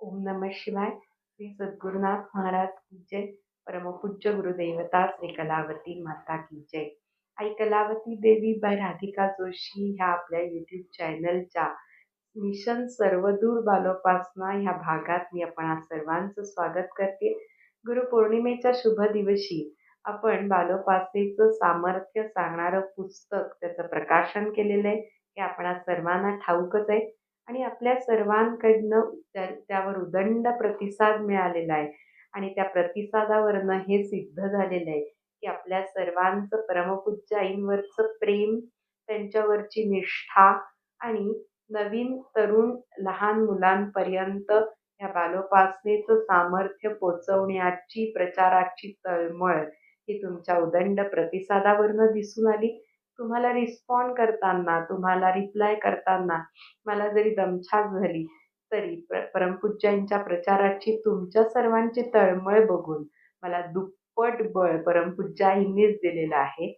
ओम नमः शिवाय श्री सद्गुरुनाथ महाराज की जय। परमपूज्य गुरुदेवता श्री कलावती माता की जय। आई कलावती देवी बाय राधिका जोशी ह्या आपल्या यूट्यूब चॅनलच्या मिशन सर्वदूर बालोपासना ह्या भागात मी आपण आज सर्वांचं स्वागत करते. गुरुपौर्णिमेच्या शुभ दिवशी आपण बालोपासनेचं सामर्थ्य सांगणारं पुस्तक त्याचं प्रकाशन केलेलं आहे. हे आपण सर्वांना ठाऊकच आहे. आणि आपल्या सर्वांकडनं त्या त्यावर उदंड प्रतिसाद मिळालेला आहे. आणि त्या प्रतिसादावरनं हे सिद्ध झालेलं आहे की आपल्या सर्वांचं परमपूज्य आईंवरचं प्रेम त्यांच्यावरची निष्ठा आणि नवीन तरुण लहान मुलांपर्यंत या बालोपासनेचं सामर्थ्य पोचवण्याची प्रचाराची तळमळ ही तुमच्या उदंड प्रतिसादावरनं दिसून आली. तुम्हाला रिस्पॉन्ड करताना तुम्हाला रिप्लाय करताना मला जरी दमछाक झाली तरी प्र परमपूज्यांच्या प्रचाराची तुमच्या सर्वांची तळमळ बघून मला दुप्पट बळ परमपूज्याईंनीच दिलेलं आहे.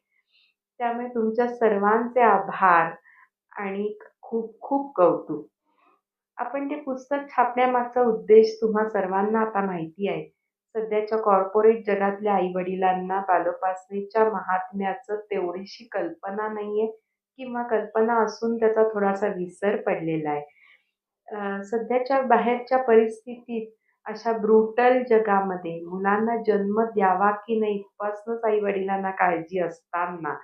त्यामुळे तुमच्या सर्वांचे आभार आणि खूप खूप कौतुक. आपण ते पुस्तक छापण्यामागचा उद्देश तुम्हा सर्वांना आता माहिती आहे. सध्याच्या कॉर्पोरेट जगातल्या आईवडिलांना बालोपासनेच्या महात्म्याचं तेवढीशी कल्पना नाही आहे किंवा कल्पना असून त्याचा थोडासा विसर पडलेला आहे. सध्याच्या बाहेरच्या परिस्थितीत अशा ब्रुटल जगामध्ये मुलांना जन्म द्यावा की नाही इथपासूनच आई वडिलांना काळजी असताना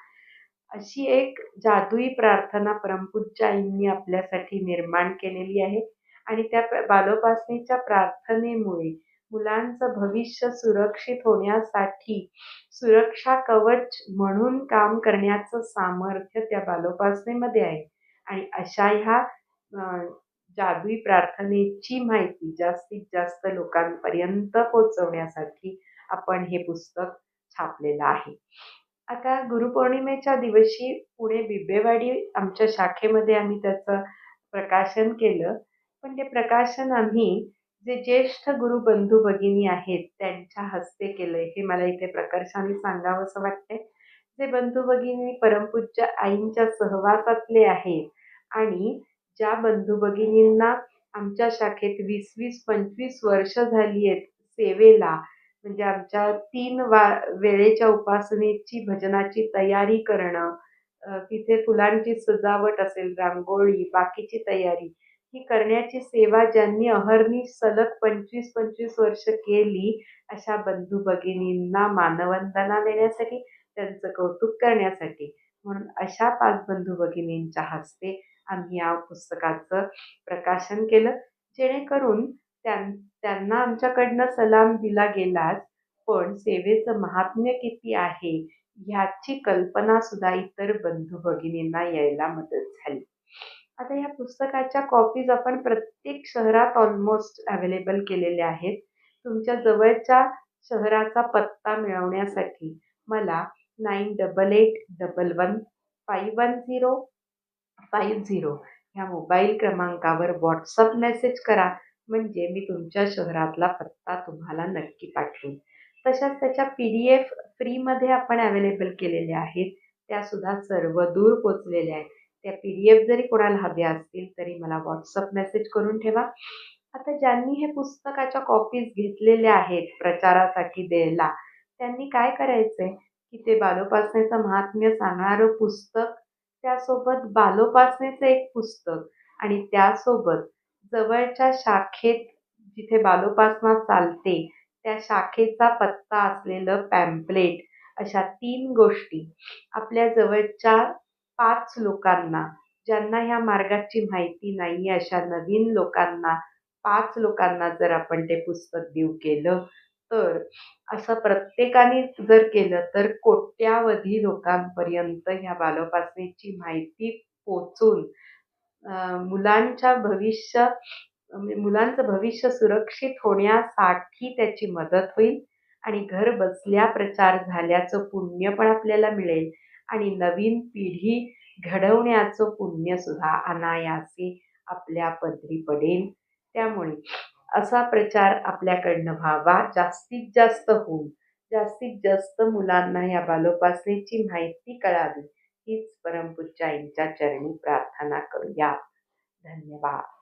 अशी एक जादुई प्रार्थना परमपूज्य आईंनी आपल्यासाठी निर्माण केलेली आहे. आणि त्या बालोपासनेच्या प्रार्थनेमुळे मुलांचं भविष्य सुरक्षित होण्यासाठी सुरक्षा कवच म्हणून काम करण्याचं सामर्थ्य त्या बालोपासनेमध्ये आहे. आणि अशा ह्या जादुई प्रार्थनेची माहिती जास्तीत जास्त लोकांपर्यंत पोचवण्यासाठी आपण हे पुस्तक छापलेलं आहे. आता गुरुपौर्णिमेच्या दिवशी पुणे बिब्बेवाडी आमच्या शाखेमध्ये आम्ही त्याचं प्रकाशन केलं. पण ते प्रकाशन आम्ही जे ज्येष्ठ गुरु बंधू भगिनी आहेत त्यांच्या हस्ते केलंय. हे मला इथे प्रकर्षाने सांगावंसं वाटतंय. जे बंधू भगिनी परमपूज्य आईंच्या सहवासातले आहेत आणि ज्या बंधू भगिनींना आमच्या शाखेत वीस वीस पंचवीस वर्ष झाली आहेत सेवेला म्हणजे आमच्या तीन वा वेळेच्या उपासनेची भजनाची तयारी करणं तिथे फुलांची सजावट असेल रांगोळी बाकीची तयारी ही करण्याची सेवा ज्यांनी अहर्नी सलग पंचवीस पंचवीस वर्ष केली अशा बंधू भगिनींना मानवंदना देण्यासाठी त्यांचं कौतुक करण्यासाठी. म्हणून अशा पाच बंधू भगिनींच्या हस्ते आम्ही या पुस्तकाचं प्रकाशन केलं. जेणेकरून त्यां त्यांना आमच्याकडनं सलाम दिला गेलाच पण सेवेचं महात्म्य किती आहे ह्याची कल्पना सुद्धा इतर बंधू भगिनींना यायला मदत झाली. आता या पुस्तकाच्या कॉपीज आपण प्रत्येक शहरात ऑलमोस्ट अवेलेबल केलेल्या आहेत. तुमच्या जवळच्या शहराचा पत्ता मिळवण्यासाठी मला nine double eight double one five one zero five zero ह्या मोबाईल क्रमांकावर व्हॉट्सअप मेसेज करा. म्हणजे मी तुमच्या शहरातला पत्ता तुम्हाला नक्की पाठवेन. तशाच त्याच्या पी डी एफ फ्रीमध्ये आपण अवेलेबल केलेल्या आहेत. त्यासुद्धा सर्व दूर पोचलेल्या आहेत. त्या पी डी एफ जरी कोणाला हव्या असतील तरी मला व्हॉट्सअप मेसेज करून ठेवा. आता ज्यांनी हे पुस्तकाच्या कॉपीज घेतलेल्या आहेत प्रचारासाठी द्यायला त्यांनी काय करायचं आहे की ते बालोपासनेचं महात्म्य सांगणारं पुस्तक त्यासोबत बालोपासनेचं एक पुस्तक आणि त्यासोबत जवळच्या शाखेत जिथे बालोपासना चालते त्या शाखेचा पत्ता असलेलं पॅम्पलेट अशा तीन गोष्टी आपल्या जवळच्या पाच लोकांना ज्यांना ह्या मार्गाची माहिती नाही अशा नवीन लोकांना पाच लोकांना जर आपण ते पुस्तक देऊ केलं तर असं प्रत्येकाने जर केलं तर कोट्यावधी लोकांपर्यंत ह्या बालोपासनेची माहिती पोचून मुलांच्या भविष्य म्हणजे मुलांचं भविष्य सुरक्षित होण्यासाठी त्याची मदत होईल आणि घर बसल्या प्रचार झाल्याचं पुण्य पण आपल्याला मिळेल. आणि नवीन पिढी घडवण्याचं पुण्यसुद्धा अनायासी आपल्या पदरी पडेल. त्यामुळे असा प्रचार आपल्याकडनं व्हावा. जास्तीत जास्त होऊन जास्तीत जास्त मुलांना या बालोपासनेची माहिती कळावी. हीच परमपूज्य आईंच्या चरणी प्रार्थना करूया धन्यवाद.